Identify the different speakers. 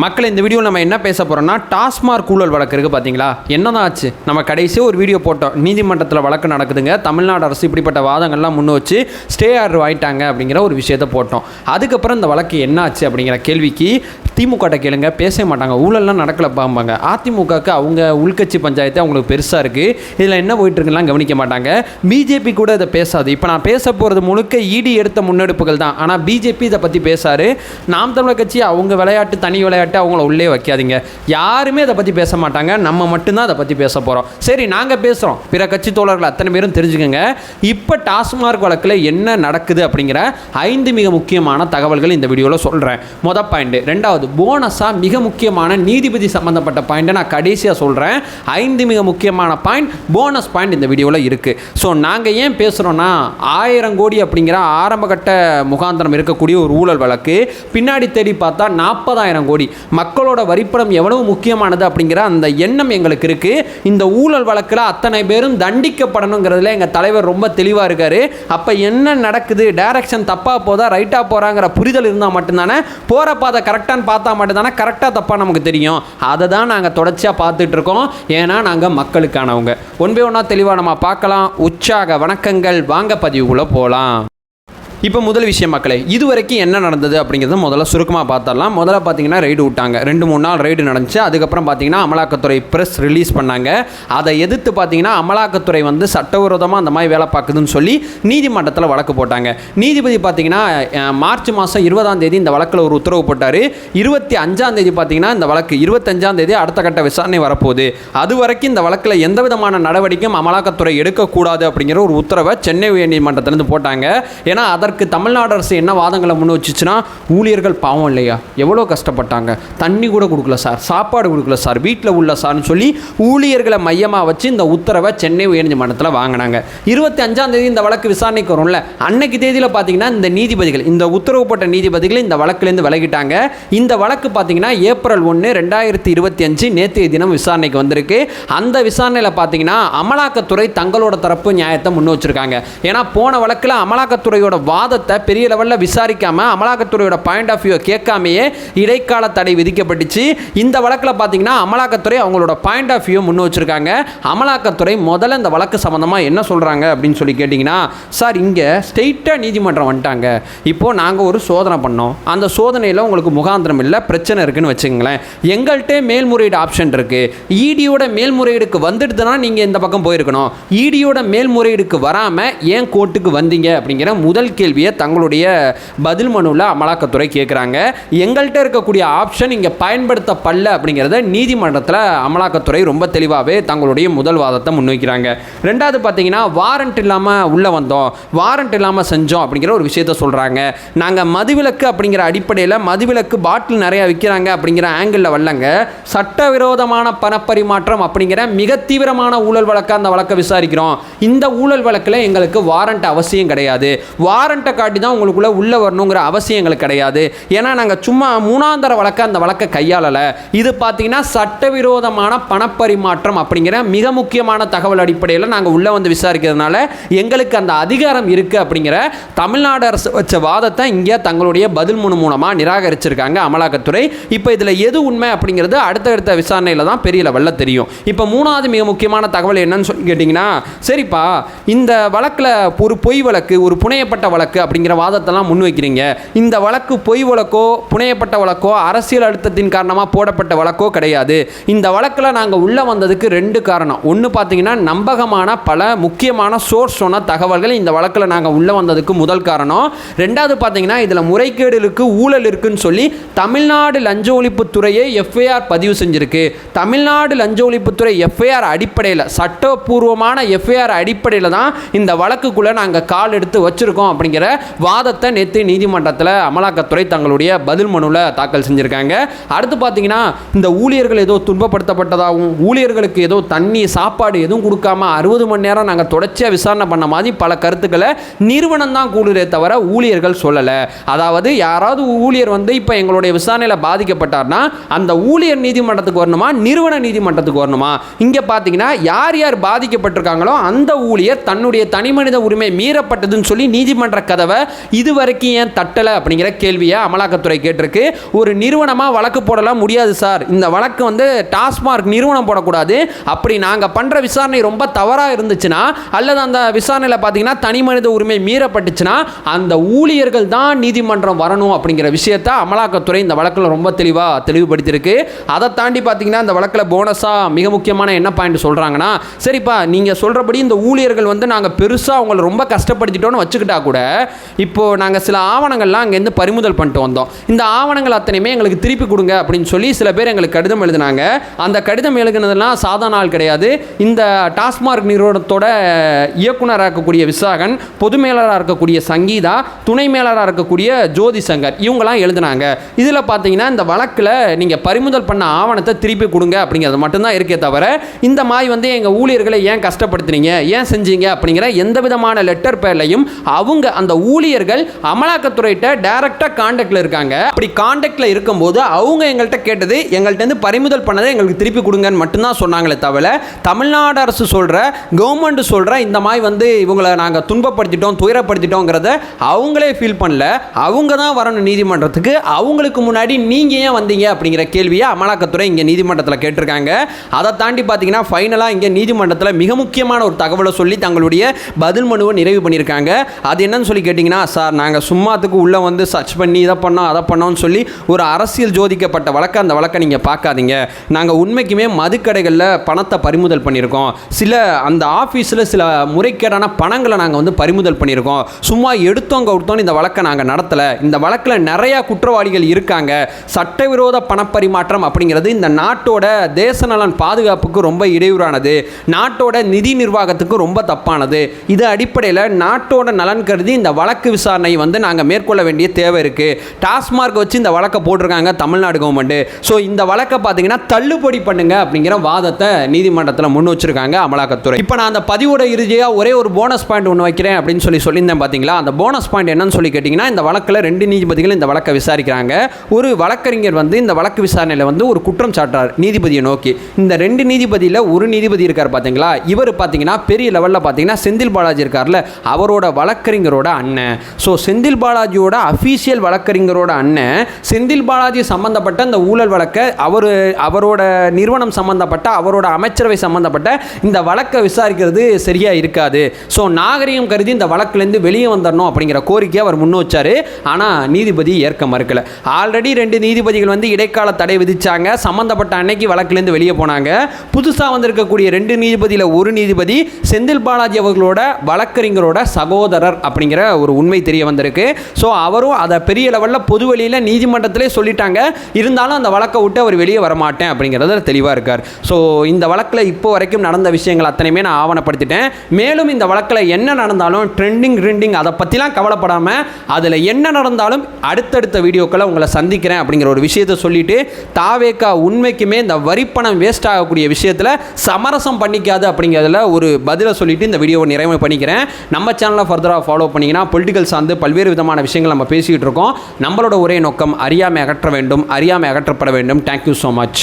Speaker 1: மக்கள் இந்த வீடியோவில் நம்ம என்ன பேச போகிறோம்னா டாஸ்மார்க் ஊழல் வழக்கு இருக்குது பார்த்தீங்களா என்னதான் ஆச்சு? நம்ம கடைசியாக ஒரு வீடியோ போட்டோம். நீதிமன்றத்தில் வழக்கு நடக்குதுங்க. தமிழ்நாடு அரசு இப்படிப்பட்ட வாதங்கள்லாம் முன் வச்சு ஸ்டே ஆர்டர் வாங்கிட்டாங்க அப்படிங்கிற ஒரு விஷயத்த போட்டோம். அதுக்கப்புறம் இந்த வழக்கு என்ன ஆச்சு அப்படிங்கிற கேள்விக்கு திமுகட்ட கேளுங்க பேச மாட்டாங்க ஊழல்லாம் நடக்கல பாம்பாங்க அதிமுகவுக்கு அவங்க உள்கட்சி பஞ்சாயத்து அவங்களுக்கு பெருசாக இருக்குது இதில் என்ன போயிட்டுருக்குலாம் கவனிக்க மாட்டாங்க. பிஜேபி கூட இதை பேசாது. இப்போ நான் பேச போகிறது முழுக்க இடி எடுத்த முன்னெடுப்புகள் தான். ஆனால் பிஜேபி இதை பற்றி பேசாரு. நாம் தமிழர் கட்சி அவங்க விளையாட்டு தனி விளையாட்டு அவங்கள உள்ளே வைக்காதீங்க. யாருமே அதை பற்றி பேச மாட்டாங்க. நம்ம மட்டும்தான் அதை பற்றி பேச போகிறோம் சரி நாங்கள் பேசுகிறோம் பிற கட்சி தோழர்கள் அத்தனை பேரும் தெரிஞ்சுக்கோங்க. இப்போ டாஸ்மார்க் வழக்கில் என்ன நடக்குது அப்படிங்கிற ஐந்து மிக முக்கியமான தகவல்கள் இந்த வீடியோவில் சொல்கிறேன் மொதல் பாயிண்ட் ரெண்டாவது போனஸாக மிக முக்கியமான நீதிபதி சம்மந்தப்பட்ட பாயிண்ட்டை நான் கடைசியாக சொல்கிறேன் ஐந்து மிக முக்கியமான பாயிண்ட் போனஸ் பாயிண்ட் இந்த வீடியோவில் இருக்குது ஸோ நாங்கள் ஏன் பேசுகிறோன்னா ஆயிரம் கோடி அப்படிங்கிற ஆரம்பகட்ட முகாந்திரம் இருக்கக்கூடிய ஒரு ஊழல் வழக்கு பின்னாடி தேடி பார்த்தா நாற்பதாயிரம் கோடி. மக்களோட வரிப்பணம் எவ்வளவு முக்கியமானது அப்படிங்கிற அந்த எண்ணம் எங்களுக்கு இருக்குது இந்த ஊழல் வழக்கில் அத்தனை பேரும் தண்டிக்கப்படணுங்கிறதுல எங்கள் தலைவர் ரொம்ப தெளிவாக இருக்கார். அப்போ என்ன நடக்குது? டைரக்ஷன் தப்பாக போதா ரைட்டாக போகிறாங்கிற புரிதல் இருந்தால் மட்டும்தானே போகிற பாதை கரெக்டான பார்த்தா மட்டும்தானே கரெக்டாக தப்பாக நமக்கு தெரியும். அதை தான் நாங்கள் தொடர்ச்சியாக பார்த்துட்டு இருக்கோம். ஏன்னா நாங்கள் மக்களுக்கானவங்க. ஒன் பை ஒன்றா தெளிவாக நம்ம பார்க்கலாம். உற்சாக வணக்கங்கள். வாங்க பதிவுக்குள்ளே போகலாம் இப்போ முதல் விஷயம் மக்களே இது வரைக்கும் என்ன நடந்தது அப்படிங்கிறத முதல்ல சுருக்கமாக பார்த்தரலாம் முதல்ல பார்த்தீங்கன்னா ரைடு விட்டாங்க. ரெண்டு மூணு நாள் ரைடு நடந்துச்சு. அதுக்கப்புறம் பார்த்தீங்கன்னா அமலாக்கத்துறை ப்ரெஸ் ரிலீஸ் பண்ணாங்க. அதை எதிர்த்து பார்த்தீங்கன்னா அமலாக்கத்துறை வந்து சட்டவிரோதமாக அந்த மாதிரி வேலை பார்க்குதுன்னு சொல்லி நீதிமன்றத்தில் வழக்கு போட்டாங்க. நீதிபதி பார்த்தீங்கன்னா மார்ச் மாதம் இருபதாம் தேதி இந்த வழக்கில் ஒரு உத்தரவு போட்டார். இருபத்தி அஞ்சாம் தேதி பார்த்தீங்கன்னா இந்த வழக்கு இருபத்தஞ்சாம் தேதி அடுத்த கட்ட விசாரணை வரப்போகுது. அது வரைக்கும் இந்த வழக்கில் எந்த விதமான நடவடிக்கையும் அமலாக்கத்துறை எடுக்கக்கூடாது அப்படிங்கிற ஒரு உத்தரவை சென்னை உயர்நீதிமன்றத்திலேருந்து போட்டாங்க. ஏன்னா அதற்கு தமிழ்நாடு அரசு என்ன வாதங்களை முன் வச்சுச்சுன்னா ஊழியர்கள் பாவம் இல்லையா? எவ்வளோ கஷ்டப்பட்டாங்க? தண்ணி கூட கொடுக்கல சார் சாப்பாடு கொடுக்கல சார் வீட்டில் உள்ள சார்னு சொல்லி ஊழியர்களை மையமாக வச்சு இந்த உத்தரவை சென்னை உயர்நீதிமன்றத்தில் வாங்கினாங்க. இருபத்தி அஞ்சாம் தேதி இந்த வழக்கு விசாரணைக்கு வரும்ல அன்னைக்கு தேதியில் பார்த்தீங்கன்னா இந்த நீதிபதிகள் இந்த உத்தரவு போட்ட நீதிபதிகள் இந்த வழக்குலேருந்து விலகிட்டாங்க. இந்த வழக்கு பார்த்தீங்கன்னா ஏப்ரல் ஒன்று ரெண்டாயிரத்தி இருபத்தி அஞ்சு நேற்றைய தினம் விசாரணைக்கு வந்திருக்கு. அந்த விசாரணையில் பார்த்தீங்கன்னா அமலாக்கத்துறை தங்களோட தரப்பு நியாயத்தை முன் வச்சிருக்காங்க ஏன்னா போன வழக்கில் அமலாக்கத்துறையோட வாதத்தை பெரிய லெவலில் விசாரிக்காம அமலாக்கத்துறையோட பாயிண்ட் ஆஃப் வியூ கேட்காமையே இடைக்கால தடை விதிக்கப்பட்டுச்சு. இந்த வழக்கில் பார்த்தீங்கன்னா அமலாக்கத்துறை அவங்களோட பாயிண்ட் ஆஃப் வியூ முன் வச்சிருக்காங்க. அமலாக்கத்துறை முதல்ல இந்த வழக்கு சம்மந்தமாக என்ன சொல்கிறாங்க அப்படின்னு சொல்லி கேட்டிங்கன்னா சார் இங்கே ஸ்டெயிட்டாக நீதிமன்றம் வந்துட்டாங்க. இப்போது நாங்கள் ஒரு சோதனை பண்ணோம். அந்த சோதனையில் உங்களுக்கு முகாந்திரம் இல்லை பிரச்சனை இருக்குன்னு வச்சுங்களேன் எங்கள்கிட்ட மேல்முறையீடு ஆப்ஷன் இருக்குது ஈடியோட மேல்முறையீடுக்கு வந்துடுதுன்னா நீங்கள் இந்த பக்கம் போயிருக்கணும். ஈடியோட மேல்முறையீடுக்கு வராமல் ஏன் கோர்ட்டுக்கு வந்தீங்க? அப்படிங்கிற முதல் கேள்வியை தங்களுடைய பதில் மனுவில் அமலாக்கத்துறை கேட்குறாங்க எங்கள்கிட்ட இருக்கக்கூடிய ஆப்ஷன் இங்கே பயன்படுத்தப்படல அப்படிங்கிறத நீதிமன்றத்தில் அமலாக்கத்துறை ரொம்ப தெளிவாகவே தங்களுடைய முதல் வாதத்தை முன்வைக்கிறாங்க. ரெண்டாவது பார்த்தீங்கன்னா வாரண்ட் இல்லாமல் உள்ளே வந்தோம். வாரண்ட் இல்லாமல் செஞ்சோம் அப்படிங்கிற ஒரு விஷயத்த சொல்கிறாங்க நாங்கள் மதுவிலக்கு அப்படிங்கிற அடிப்படையில் மதுவிலக்கு பாட்டில் நிறையா விற்கிறாங்க அப்படிங்கிற ஆங்கிளில் வரலங்க. சட்டவிரோதமான பணப்பரிமாற்றம் அப்படிங்கிற மிக தீவிரமான ஊழல் வழக்கை அந்த வழக்கை விசாரிக்கிறோம். இந்த ஊழல் வழக்கில் எங்களுக்கு வாரண்ட் அவசியம் கிடையாது. வாரண்ட் வாரண்ட்டை காட்டி தான் உங்களுக்குள்ளே உள்ளே வரணுங்கிற அவசியம் எங்களுக்கு கிடையாது. ஏன்னா நாங்கள் சும்மா மூணாந்தர வழக்கை அந்த வழக்கை கையாளலை. இது பார்த்தீங்கன்னா சட்டவிரோதமான பணப்பரிமாற்றம் அப்படிங்கிற மிக முக்கியமான தகவல் அடிப்படையில் நாங்கள் உள்ளே வந்து விசாரிக்கிறதுனால எங்களுக்கு அந்த அதிகாரம் இருக்குது அப்படிங்கிற தமிழ்நாடு அரசு வச்ச வாதத்தை இங்கே தங்களுடைய பதில் மனு மூலமாக நிராகரிச்சிருக்காங்க அமலாக்கத்துறை. இப்போ இதில் எது உண்மை அப்படிங்கிறது அடுத்தடுத்த விசாரணையில் தான் பெரிய லெவலில் தெரியும். இப்போ மூணாவது மிக முக்கியமான தகவல் என்னன்னு சொல்லி கேட்டிங்கன்னா சரிப்பா இந்த வழக்கில் ஒரு பொய் வழக்கு ஒரு புனையப்பட்ட வழக்கு அப்படிங்கிற வாதத்தெல்லாம் முன்வைக்கிறீங்க இந்த வழக்கு பொய் வழக்கோ புனையப்பட்ட வழக்கோ அரசியல் அழுத்தத்தின் காரணமாக போடப்பட்ட வழக்கோ கிடையாது. இந்த வழக்கில் நாங்கள் உள்ளே வந்ததுக்கு ரெண்டு காரணம். ஒன்று பார்த்தீங்கன்னா நம்பகமான பல முக்கியமான சோர்ஸ் சொன்ன தகவல்கள் இந்த வழக்கில் நாங்கள் உள்ளே வந்ததுக்கு முதல் காரணம். ரெண்டாவது பார்த்தீங்கன்னா இதில் முறைகேடு ஊழல் இருக்குன்னு சொல்லி தமிழ்நாடு லஞ்ச ஒழிப்புத்துறையே எஃப்ஐஆர் பதிவு செஞ்சுருக்கு. தமிழ்நாடு லஞ்ச ஒழிப்புத்துறை எஃப்ஐஆர் அடிப்படையில் சட்டப்பூர்வமான எஃப்ஐஆர் அடிப்படையில் தான் இந்த வழக்குக்குள்ளே நாங்கள் கால் எடுத்து வச்சிருக்கோம் அப்படிங்கிற அப்படிங்கிற வாதத்தை நேற்று நீதிமன்றத்தில் அமலாக்கத்துறை தங்களுடைய பதில் மனுவில் தாக்கல் செஞ்சுருக்காங்க. அடுத்து பார்த்தீங்கன்னா இந்த ஊழியர்கள் ஏதோ துன்பப்படுத்தப்பட்டதாகவும் ஊழியர்களுக்கு ஏதோ தண்ணி சாப்பாடு எதுவும் கொடுக்காம அறுபது மணி நேரம் நாங்கள் தொடர்ச்சியாக விசாரணை பண்ண மாதிரி பல கருத்துக்களை நிறுவனம் தான் கூடுதே தவிர ஊழியர்கள் சொல்லலை. அதாவது யாராவது ஊழியர் வந்து இப்போ எங்களுடைய விசாரணையில் பாதிக்கப்பட்டார்னா அந்த ஊழியர் நீதிமன்றத்துக்கு வரணுமா நிறுவன நீதிமன்றத்துக்கு வரணுமா? இங்கே பார்த்தீங்கன்னா யார் யார் பாதிக்கப்பட்டிருக்காங்களோ அந்த ஊழியர் தன்னுடைய தனிமனித உரிமை மீறப்பட்டதுன்னு சொல்லி நீதிமன்ற கதவை இது வரைக்கும் ஏன் தட்டலை அப்படிங்கிற கேள்வியை அமலாக்கத்துறை கேட்டிருக்கு. ஒரு நிறுவனமாக வழக்கு போடலாம் முடியாது சார். இந்த வழக்கு வந்து டாஸ்மார்க் நிறுவனம் போடக்கூடாது. அப்படி நாங்கள் பண்ணுற விசாரணை ரொம்ப தவறாக இருந்துச்சுன்னா அல்லது அந்த விசாரணையில் பார்த்தீங்கன்னா தனி மனித உரிமை மீறப்பட்டுச்சுன்னா அந்த ஊழியர்கள் தான் நீதிமன்றம் வரணும் அப்படிங்கிற விஷயத்த அமலாக்கத்துறை இந்த வழக்கில் ரொம்ப தெளிவாக தெளிவுபடுத்தியிருக்கு. அதை தாண்டி பார்த்தீங்கன்னா இந்த வழக்கில் போனஸாக மிக முக்கியமான என்ன பாயிண்ட் சொல்கிறாங்கன்னா சரிப்பா நீங்கள் சொல்கிறபடி இந்த ஊழியர்கள் வந்து நாங்கள் பெருசாக அவங்கள ரொம்ப கஷ்டப்படுத்திட்டோன்னு வச்சுக்கிட்டா கூட இப்போது நாங்கள் சில ஆவணங்கள்லாம் அங்கேருந்து பறிமுதல் பண்ணிட்டு வந்தோம். இந்த ஆவணங்கள் அத்தனையுமே எங்களுக்கு திருப்பி கொடுங்க அப்படின்னு சொல்லி சில பேர் எங்களுக்கு கடிதம் எழுதினாங்க. அந்த கடிதம் எழுதினதெல்லாம் சாதாரண ஆள் கிடையாது. இந்த டாஸ்மார்க் நிறுவனத்தோட இயக்குனராக இருக்கக்கூடிய விசாகன் பொது மேலராக இருக்கக்கூடிய சங்கீதா துணை மேலராக இருக்கக்கூடிய ஜோதி சங்கர் இவங்களாம் எழுதினாங்க. இதில் பார்த்தீங்கன்னா இந்த வழக்கில் நீங்கள் பறிமுதல் பண்ண ஆவணத்தை திருப்பி கொடுங்க அப்படிங்கிறது மட்டும்தான் இருக்கே தவிர இந்த மாதிரி வந்து எங்கள் ஊழியர்களை ஏன் கஷ்டப்படுத்துனீங்க ஏன் செஞ்சீங்க அப்படிங்கிற எந்த விதமான லெட்டர் பேர்லையும் அவங்க அந்த ஊழியர்கள் அமலாக்கத்துறையிட்ட டைரக்டாக காண்டாக்டில் இருக்காங்க. அப்படி காண்டாக்டில் இருக்கும்போது அவங்க எங்கள்கிட்ட கேட்டது எங்கள்கிட்ட இருந்து பறிமுதல் பண்ணதை எங்களுக்கு திருப்பி கொடுங்கன்னு மட்டும்தான் சொன்னாங்களே தவிர தமிழ்நாடு அரசு சொல்கிற கவர்மெண்ட் சொல்கிற இந்த மாதிரி வந்து இவங்களை நாங்கள் துன்பப்படுத்திட்டோம் துயரப்படுத்திட்டோங்கிறத அவங்களே ஃபீல் பண்ணல. அவங்க தான் வரணும் நீதிமன்றத்துக்கு. அவங்களுக்கு முன்னாடி நீங்கள் ஏன் வந்தீங்க அப்படிங்கிற கேள்வியை அமலாக்கத்துறை இங்கே நீதிமன்றத்தில் கேட்டிருக்காங்க. அதை தாண்டி பார்த்தீங்கன்னா ஃபைனலாக இங்கே நீதிமன்றத்தில் மிக முக்கியமான ஒரு தகவலை சொல்லி தங்களுடைய பதில் மனுவை நிறைவு பண்ணியிருக்காங்க. அது என்னன்னு சொல்லி கேட்டிங்கன்னா சார் நாங்கள் சும்மாத்துக்கு உள்ளே வந்து சர்ச் பண்ணி இதை பண்ணோம் அதை பண்ணோம்னு சொல்லி ஒரு அரசியல் ஜோதிக்கப்பட்ட வழக்க அந்த வழக்கை நீங்கள் பார்க்காதீங்க. நாங்கள் உண்மைக்குமே மதுக்கடைகளில் பணத்தை பறிமுதல் பண்ணியிருக்கோம். சில அந்த ஆஃபீஸில் சில முறைகேடான பணங்களை நாங்கள் வந்து பறிமுதல் பண்ணியிருக்கோம். சும்மா எடுத்தோங்க கொடுத்தோன்னு இந்த வழக்கை நாங்கள் நடத்தலை. இந்த வழக்கில் நிறையா குற்றவாளிகள் இருக்காங்க. சட்டவிரோத பணப்பரிமாற்றம் அப்படிங்கிறது இந்த நாட்டோட தேச நலன் பாதுகாப்புக்கு ரொம்ப இடையூறானது. நாட்டோட நிதி நிர்வாகத்துக்கு ரொம்ப தப்பானது. இது அடிப்படையில் நாட்டோட நலன் கருதி இந்த வழக்கு விசாரணையை வந்து நாங்கள் மேற்கொள்ள வேண்டிய தேவை இருக்குது டாஸ்மார்க் வச்சு இந்த வழக்கை போட்டிருக்காங்க தமிழ்நாடு கவர்மெண்ட்டு ஸோ இந்த வழக்கை பார்த்தீங்கன்னா தள்ளுபடி பண்ணுங்க அப்படிங்கிற வாதத்தை நீதிமன்றத்தில் முன் வச்சிருக்காங்க அமலாக்கத்துறை. இப்போ நான் அந்த பதிவோட இறுதியாக ஒரே ஒரு போனஸ் பாயிண்ட் ஒன்று வைக்கிறேன் அப்படின்னு சொல்லி சொல்லியிருந்தேன் பார்த்தீங்களா அந்த போனஸ் பாயிண்ட் என்னன்னு சொல்லி கேட்டிங்கன்னா இந்த வழக்கில் ரெண்டு நீதிபதிகள் இந்த வழக்கை விசாரிக்கிறாங்க. ஒரு வழக்கறிஞர் வந்து இந்த வழக்கு விசாரணையில் வந்து ஒரு குற்றம் சாட்டுறார் நீதிபதியை நோக்கி. இந்த ரெண்டு நீதிபதியில் ஒரு நீதிபதி இருக்கார் பார்த்தீங்களா இவர் பார்த்தீங்கன்னா பெரிய லெவலில் பார்த்தீங்கன்னா செந்தில் பாலாஜி இருக்கார்ல அவரோட வழக்கறிஞரோட அண்ணன். ஸோ செந்தில் பாலாஜியோட அஃபீஷியல் வழக்கறிஞரோட அண்ணன் செந்தில் பாலாஜி சம்மந்தப்பட்ட இந்த ஊழல் வழக்கை அவர் அவரோட நிறுவனம் சம்மந்தப்பட்ட அவரோட அமைச்சரவை சம்பந்தப்பட்ட இந்த வழக்கை விசாரிக்கிறது சரியாக இருக்காது. ஸோ நாகரிகம் கருதி இந்த வழக்குலேருந்து வெளியே வந்துடணும் அப்படிங்கிற கோரிக்கையை அவர் முன் வச்சார். ஆனால் நீதிபதி ஏற்க மறுக்கல. ஆல்ரெடி ரெண்டு நீதிபதிகள் வந்து இடைக்கால தடை விதித்தாங்க சம்மந்தப்பட்ட அன்னைக்கு வழக்குலேருந்து வெளியே போனாங்க. புதுசாக வந்திருக்கக்கூடிய ரெண்டு நீதிபதியில் ஒரு நீதிபதி செந்தில் பாலாஜி அவர்களோட வழக்கறிஞரோட சகோதரர் அப்படிங்கிற ஒரு உண்மை தெரிய வந்திருக்கு. ஸோ அவரும் அதை பெரிய லெவலில் பொது வெளியில் நீதிமன்றத்திலே சொல்லிட்டாங்க. இருந்தாலும் அந்த வழக்கை விட்டு அவர் வெளியே வரமாட்டேன் அப்படிங்கிறத தெளிவாக இருக்கார். ஸோ இந்த வழக்கில் இப்போ வரைக்கும் நடந்த விஷயங்கள் அத்தனையுமே நான் ஆவணப்படுத்திட்டேன். மேலும் இந்த வழக்கில் என்ன நடந்தாலும் ட்ரெண்டிங் ட்ரெண்டிங் அதை பற்றிலாம் கவலைப்படாமல் அதில் என்ன நடந்தாலும் அடுத்தடுத்த வீடியோக்களை உங்களை சந்திக்கிறேன் அப்படிங்கிற ஒரு விஷயத்தை சொல்லிட்டு தாவேக்கா உண்மைக்குமே இந்த வரிப்பணம் வேஸ்ட் ஆகக்கூடிய விஷயத்தில் சமரசம் பண்ணிக்காது அப்படிங்கிறதுல ஒரு பதிலை சொல்லிட்டு இந்த வீடியோவை நிறைவு பண்ணிக்கிறேன். நம்ம சேனலை ஃபர்தராக ஃபாலோ பார்த்தீங்கன்னா பொலிட்டிக்கல் சார்ந்து பல்வேறு விதமான விஷயங்கள் நம்ம பேசிக்கிட்டு இருக்கோம். நம்மளோட ஒரே நோக்கம் அறியாமை அகற்ற வேண்டும் அறியாமை அகற்றப்பட வேண்டும். Thank you so much